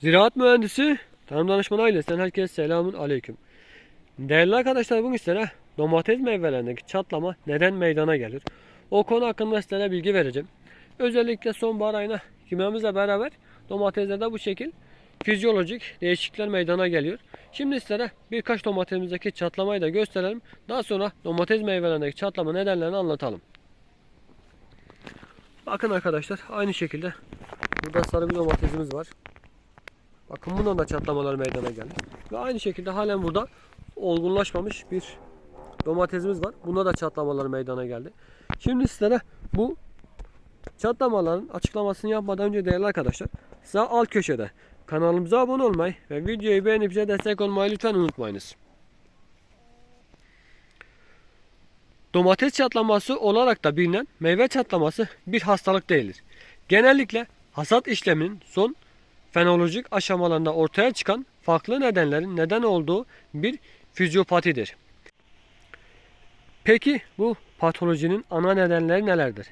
Ziraat mühendisi, tarım danışmanı ailesinden herkese selamun aleyküm. Değerli arkadaşlar bugün sizlere domates meyvelerindeki çatlama neden meydana gelir? O konu hakkında sizlere bilgi vereceğim. Özellikle sonbahar ayına girmemizle beraber domateslerde bu şekil fizyolojik değişiklikler meydana geliyor. Şimdi sizlere birkaç domatesimizdeki çatlamayı da gösterelim. Daha sonra domates meyvelerindeki çatlama nedenlerini anlatalım. Bakın arkadaşlar aynı şekilde burada sarı bir domatesimiz var. Bakın bundan da çatlamalar meydana geldi. Ve aynı şekilde halen burada olgunlaşmamış bir domatesimiz var. Bunda da çatlamalar meydana geldi. Şimdi sizlere bu çatlamaların açıklamasını yapmadan önce değerli arkadaşlar sağ alt köşede kanalımıza abone olmayı ve videoyu beğenip bize destek olmayı lütfen unutmayınız. Domates çatlaması olarak da bilinen meyve çatlaması bir hastalık değildir. Genellikle hasat işleminin son fenolojik aşamalarında ortaya çıkan farklı nedenlerin neden olduğu bir fizyopatidir. Peki bu patolojinin ana nedenleri nelerdir?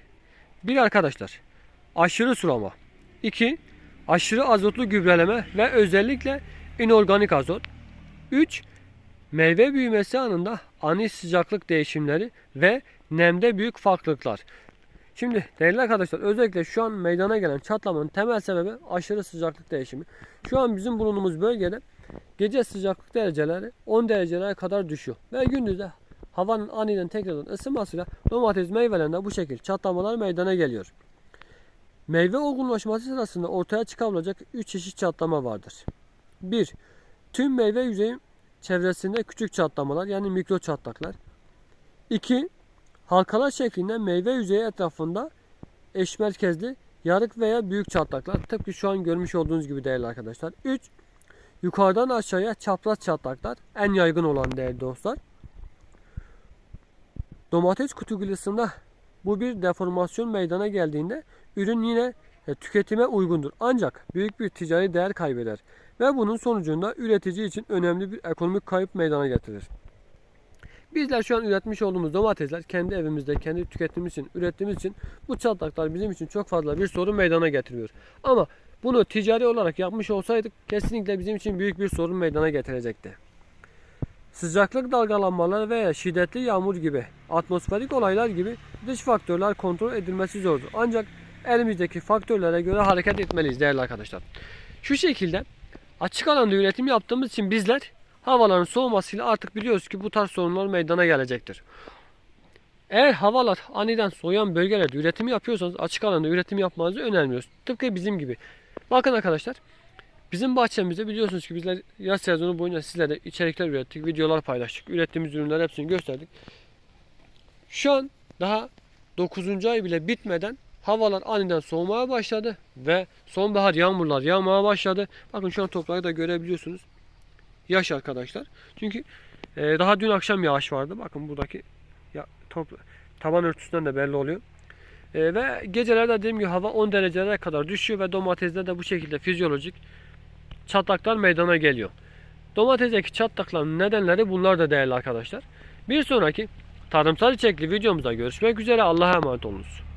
1 arkadaşlar aşırı sulama. 2 aşırı azotlu gübreleme ve özellikle inorganik azot. 3 meyve büyümesi anında ani sıcaklık değişimleri ve nemde büyük farklılıklar. Şimdi değerli arkadaşlar özellikle şu an meydana gelen çatlamanın temel sebebi aşırı sıcaklık değişimi. Şu an bizim bulunduğumuz bölgede gece sıcaklık dereceleri 10 derecelere kadar düşüyor. Ve gündüzde havanın aniden tekrardan ısınmasıyla domates meyvelerinde bu şekilde çatlamalar meydana geliyor. Meyve olgunlaşması sırasında ortaya çıkabilecek 3 çeşit çatlama vardır. 1. Tüm meyve yüzeyi çevresinde küçük çatlamalar yani mikro çatlaklar. 2. Halkalar şeklinde meyve yüzeyi etrafında eş merkezli yarık veya büyük çatlaklar. Tıpkı şu an görmüş olduğunuz gibi değerli arkadaşlar. 3. Yukarıdan aşağıya çapraz çatlaklar en yaygın olan değerli dostlar. Domates kutuculasında bu bir deformasyon meydana geldiğinde ürün yine e, tüketime uygundur. Ancak büyük bir ticari değer kaybeder ve bunun sonucunda üretici için önemli bir ekonomik kayıp meydana getirir. Bizler şu an üretmiş olduğumuz domatesler kendi evimizde, kendi tüketimimiz için, ürettiğimiz için bu çatlaklar bizim için çok fazla bir sorun meydana getiriyor. Ama bunu ticari olarak yapmış olsaydık kesinlikle bizim için büyük bir sorun meydana getirecekti. Sıcaklık dalgalanmaları veya şiddetli yağmur gibi atmosferik olaylar gibi dış faktörler kontrol edilmesi zordur. Ancak elimizdeki faktörlere göre hareket etmeliyiz değerli arkadaşlar. Şu şekilde açık alanda üretim yaptığımız için bizler havaların soğumasıyla artık biliyoruz ki bu tarz sorunlar meydana gelecektir. Eğer havalar aniden soğuyan bölgelerde üretim yapıyorsanız açık alanda üretim yapmanızı önermiyoruz. Tıpkı bizim gibi. Bakın arkadaşlar bizim bahçemizde biliyorsunuz ki bizler yaz sezonu boyunca sizlere içerikler ürettik, videolar paylaştık. Ürettiğimiz ürünler hepsini gösterdik. Şu an daha 9. ay bile bitmeden havalar aniden soğumaya başladı ve sonbahar yağmurlar yağmaya başladı. Bakın şu an toprağı da görebiliyorsunuz. Yaş arkadaşlar. Çünkü e, daha dün akşam yağış vardı. Bakın buradaki ya, topra- taban örtüsünden de belli oluyor. E, ve gecelerde dediğim gibi hava 10 derecelere kadar düşüyor ve domatesde de bu şekilde fizyolojik çatlaklar meydana geliyor. Domatesteki çatlakların nedenleri bunlar da değerli arkadaşlar. Bir sonraki tarımsal içerikli videomuzda görüşmek üzere. Allah'a emanet olunuz.